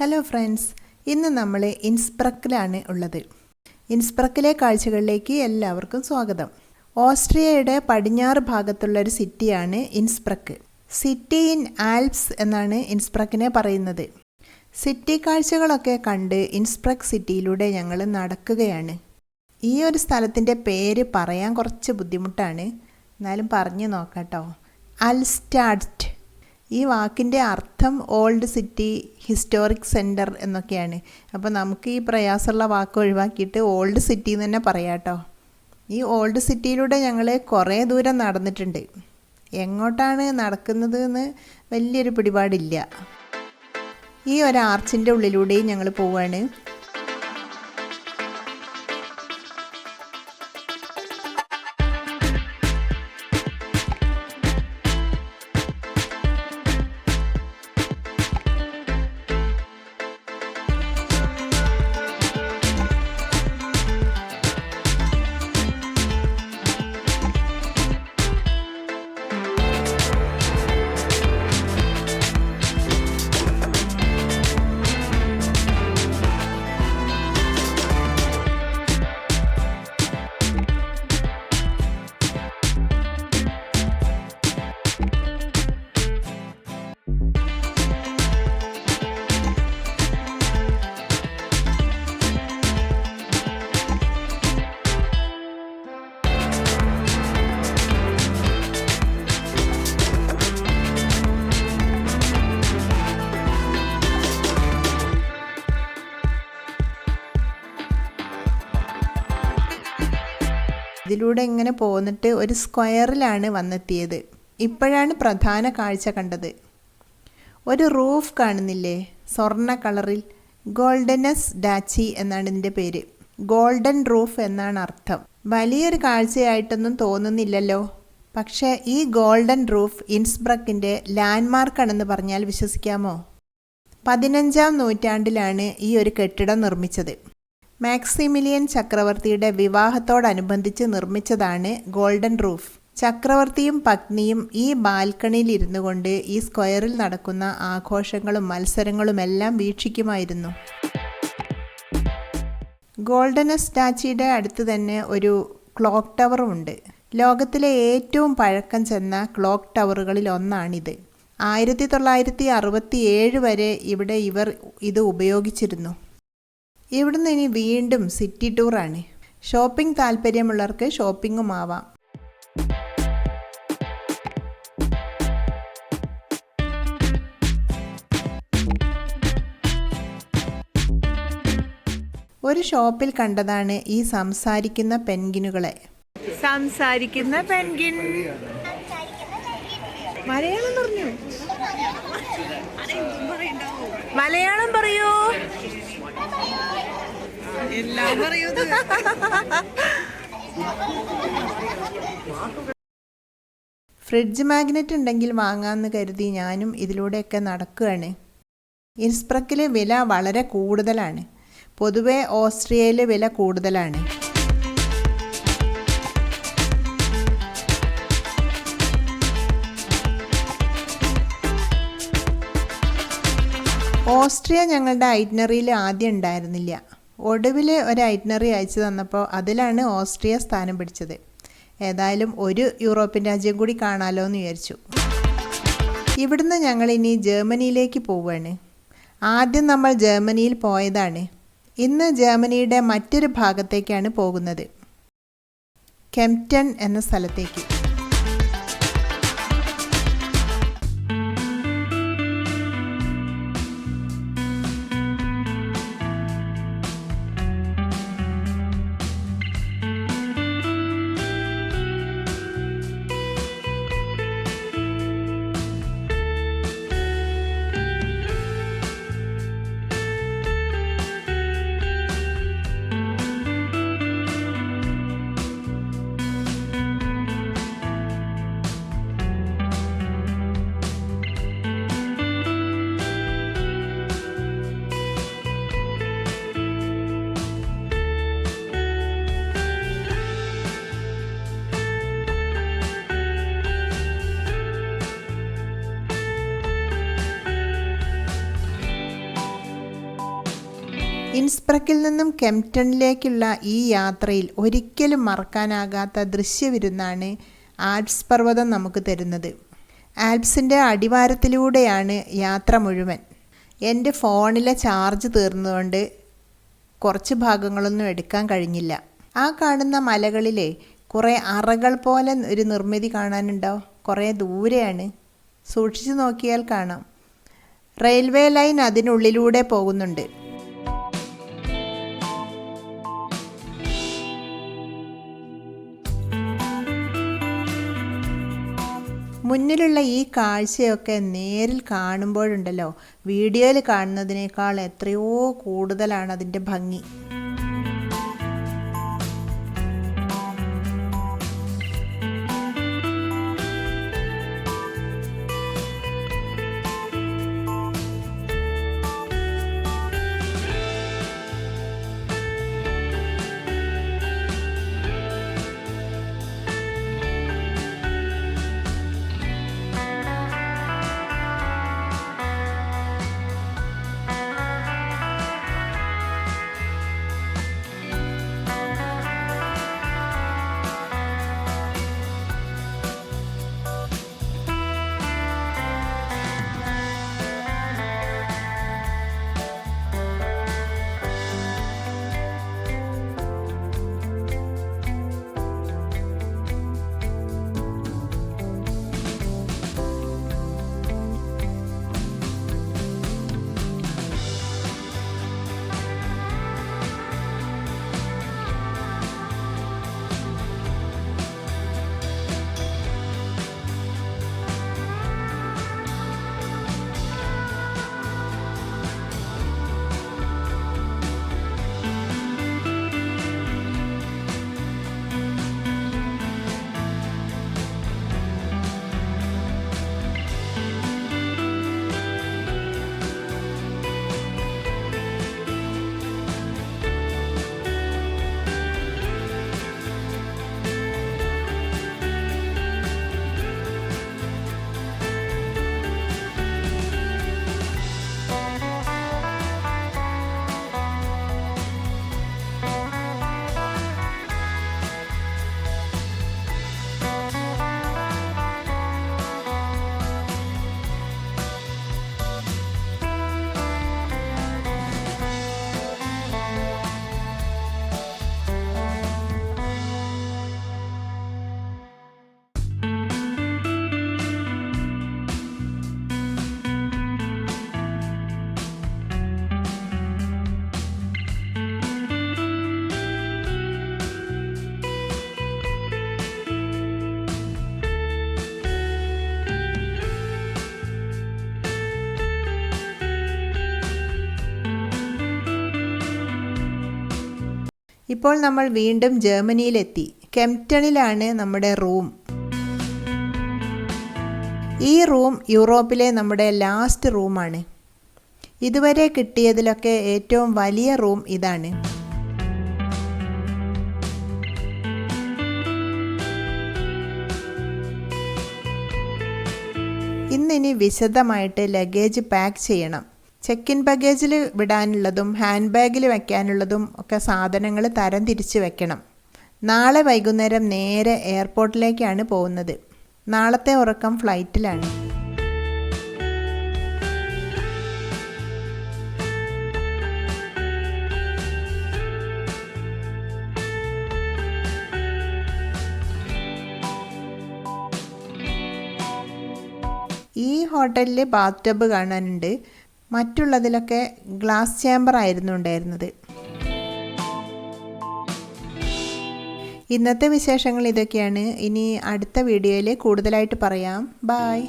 Hello friends ഇന്ന് നമ്മൾ ഇൻസ്പ്രക്കിലാണ് ഉള്ളത്. ഇൻസ്പ്രക്കിലെ കാഴ്ചകളിലേക്ക് എല്ലാവർക്കും സ്വാഗതം. ഓസ്ട്രിയയുടെ പടിഞ്ഞാറ് ഭാഗത്തുള്ള ഒരു സിറ്റിയാണ് ഇൻസ്പ്രക്ക്. സിറ്റി ഇൻ ആൽപ്സ് എന്നാണ് ഇൻസ്പ്രക്കിനെ പറയുന്നത്. സിറ്റി കാഴ്ചകളൊക്കെ കണ്ട് ഇൻസ്പ്രക് സിറ്റിയിലൂടെ ഞങ്ങൾ നടക്കുകയാണ്. ഈ ഒരു സ്ഥലത്തിന്റെ പേര് പറയാൻ കുറച്ച് ബുദ്ധിമുട്ടാണ്. എന്നാലും പറഞ്ഞു കേട്ടോ അൽസ്റ്റാഡ്റ്റ്. ഈ വാക്കിന്റെ അർത്ഥം ഓൾഡ് സിറ്റി ഹിസ്റ്റോറിക് സെന്റർ എന്നൊക്കെയാണ്. അപ്പോൾ നമുക്ക് ഈ പ്രയാസമുള്ള വാക്ക് ഒഴിവാക്കിയിട്ട് ഓൾഡ് സിറ്റി എന്ന് തന്നെ പറയാം കേട്ടോ. ഈ ഓൾഡ് സിറ്റിയിലൂടെ ഞങ്ങൾ കുറേ ദൂരം നടന്നിട്ടുണ്ട്. എങ്ങോട്ടാണ് നടക്കുന്നത് എന്ന് വലിയൊരു പിടിപാടില്ല. ഈ ഒരു ആർച്ചിന്റെ ഉള്ളിലൂടെയും ഞങ്ങൾ പോവുകയാണ് ഇതിലൂടെ ഇങ്ങനെ പോന്നിട്ട് ഒരു സ്ക്വയറിലാണ് വന്നെത്തിയത്. ഇപ്പോഴാണ് പ്രധാന കാഴ്ച കണ്ടത്. ഒരു റൂഫ് കാണുന്നില്ലേ? സ്വർണ കളറിൽ ഗോൾഡനസ് ഡാച്ചി എന്നാണ് ഇതിന്റെ പേര്. ഗോൾഡൻ റൂഫ് എന്നാണ് അർത്ഥം. വലിയൊരു കാഴ്ചയായിട്ടൊന്നും തോന്നുന്നില്ലല്ലോ. പക്ഷേ ഈ ഗോൾഡൻ റൂഫ് ഇൻസ്ബ്രക്കിന്റെ ലാൻഡ്മാർക്കാണെന്ന് പറഞ്ഞാൽ വിശ്വസിക്കാമോ? പതിനഞ്ചാം നൂറ്റാണ്ടിലാണ് ഈ ഒരു കെട്ടിടം നിർമ്മിച്ചത്. മാക്സിമിലിയൻ ചക്രവർത്തിയുടെ വിവാഹത്തോടനുബന്ധിച്ച് നിർമ്മിച്ചതാണ് ഗോൾഡൻ റൂഫ്. ചക്രവർത്തിയും പത്നിയും ഈ ബാൽക്കണിയിൽ ഇരുന്നു കൊണ്ട് ഈ സ്ക്വയറിൽ നടക്കുന്ന ആഘോഷങ്ങളും മത്സരങ്ങളുമെല്ലാം വീക്ഷിക്കുമായിരുന്നു. ഗോൾഡൻ സ്റ്റാച്ചിയുടെ അടുത്ത് തന്നെ ഒരു ക്ലോക്ക് ടവറും ഉണ്ട്. ലോകത്തിലെ ഏറ്റവും പഴക്കം ചെന്ന ക്ലോക്ക് ടവറുകളിൽ ഒന്നാണിത്. ആയിരത്തി തൊള്ളായിരത്തി അറുപത്തി ഏഴ് വരെ ഇവിടെ ഇവർ ഇത് ഉപയോഗിച്ചിരുന്നു. ഇവിടുന്ന് ഇനി വീണ്ടും സിറ്റി ടൂറാണ് ഷോപ്പിംഗ് താല്പര്യമുള്ളവർക്ക് ഷോപ്പിങ്ങും ആവാം. ഒരു ഷോപ്പിൽ കണ്ടതാണ് ഈ സംസാരിക്കുന്ന പെൻഗിനുകളെ. സംസാരിക്കുന്ന പെൻഗിൻ. മലയാളം പറഞ്ഞു? മലയാളം പറയൂ. എല്ലാം പറയുന്നത് ഫ്രിഡ്ജ് മാഗ്നറ്റ് ഉണ്ടെങ്കിൽ വാങ്ങാമെന്ന് കരുതി ഞാനും ഇതിലൂടെയൊക്കെ നടക്കുകയാണ്. ഇൻസ്പ്രക്കിലെ വില വളരെ കൂടുതലാണ്. പൊതുവെ ഓസ്ട്രിയയിലെ വില കൂടുതലാണ്. ഓസ്ട്രിയ ഞങ്ങളുടെ ഐറ്റ്നറിയിൽ ആദ്യം ഉണ്ടായിരുന്നില്ല. ഒടുവിൽ ഒരു ഐറ്റ്നറി അയച്ചു തന്നപ്പോൾ അതിലാണ് ഓസ്ട്രിയ സ്ഥാനം പിടിച്ചത്. ഏതായാലും ഒരു യൂറോപ്യൻ രാജ്യം കൂടി കാണാലോ എന്ന് വിചാരിച്ചു. ഇവിടുന്ന് ഞങ്ങൾ ഇനി ജർമ്മനിയിലേക്ക് പോവുകയാണ്. ആദ്യം നമ്മൾ ജർമ്മനിയിൽ പോയതാണ്. ഇന്ന് ജർമ്മനിയുടെ മറ്റൊരു ഭാഗത്തേക്കാണ് പോകുന്നത്. കെംപ്റ്റൺ എന്ന സ്ഥലത്തേക്ക്. ഇൻസ്പ്രക്കിൽ നിന്നും കെംപ്റ്റണിലേക്കുള്ള ഈ യാത്രയിൽ ഒരിക്കലും മറക്കാനാകാത്ത ദൃശ്യവിരുന്നാണ് ആൽപ്സ് പർവതം നമുക്ക് തരുന്നത്. ആൽപ്സിന്റെ അടിവാരത്തിലൂടെയാണ് യാത്ര മുഴുവൻ. എന്റെ ഫോണിലെ ചാർജ് തീർന്നതുകൊണ്ട് കുറച്ച് ഭാഗങ്ങളൊന്നും എടുക്കാൻ കഴിഞ്ഞില്ല. ആ കാണുന്ന മലകളിലെ കുറേ അറകൾ പോലെ ഒരു നിർമ്മിതി കാണാനുണ്ടോ? കുറേ ദൂരെയാണ്. സൂക്ഷിച്ചു നോക്കിയാൽ കാണാം. റെയിൽവേ ലൈൻ അതിനുള്ളിലൂടെ പോകുന്നുണ്ട്. മുന്നിലുള്ള ഈ കാഴ്ചയൊക്കെ നേരിൽ കാണുമ്പോഴുണ്ടല്ലോ. വീഡിയോയിൽ കാണുന്നതിനേക്കാൾ എത്രയോ കൂടുതലാണ് അതിന്റെ ഭംഗി. ഇപ്പോൾ നമ്മൾ വീണ്ടും ജർമ്മനിയിലെത്തി. കെംപ്റ്റണിലാണ് നമ്മുടെ റൂം. ഈ റൂം യൂറോപ്പിലെ നമ്മുടെ ലാസ്റ്റ് റൂമാണ്. ഇതുവരെ കിട്ടിയതിലൊക്കെ ഏറ്റവും വലിയ റൂം ഇതാണ്. ഇന്നിനി വിശദമായിട്ട് ലഗേജ് പാക്ക് ചെയ്യണം. ചെക്ക് ഇൻ ബഗേജിൽ വിടാനുള്ളതും ഹാൻഡ് ബാഗിൽ വയ്ക്കാനുള്ളതും ഒക്കെ സാധനങ്ങൾ തരം തിരിച്ച് വെക്കണം. നാളെ വൈകുന്നേരം നേരെ എയർപോർട്ടിലേക്കാണ് പോകുന്നത്. നാളത്തെ ഉറക്കം ഫ്ലൈറ്റിലാണ്. ഈ ഹോട്ടലിൽ ബാത്ത് ടബ് കാണാനുണ്ട്. മറ്റുള്ളതിലൊക്കെ ഗ്ലാസ് ചേമ്പർ ആയിരുന്നു ഉണ്ടായിരുന്നത്. ഇന്നത്തെ വിശേഷങ്ങൾ ഇതൊക്കെയാണ്. ഇനി അടുത്ത വീഡിയോയിൽ കൂടുതലായിട്ട് പറയാം. ബായ്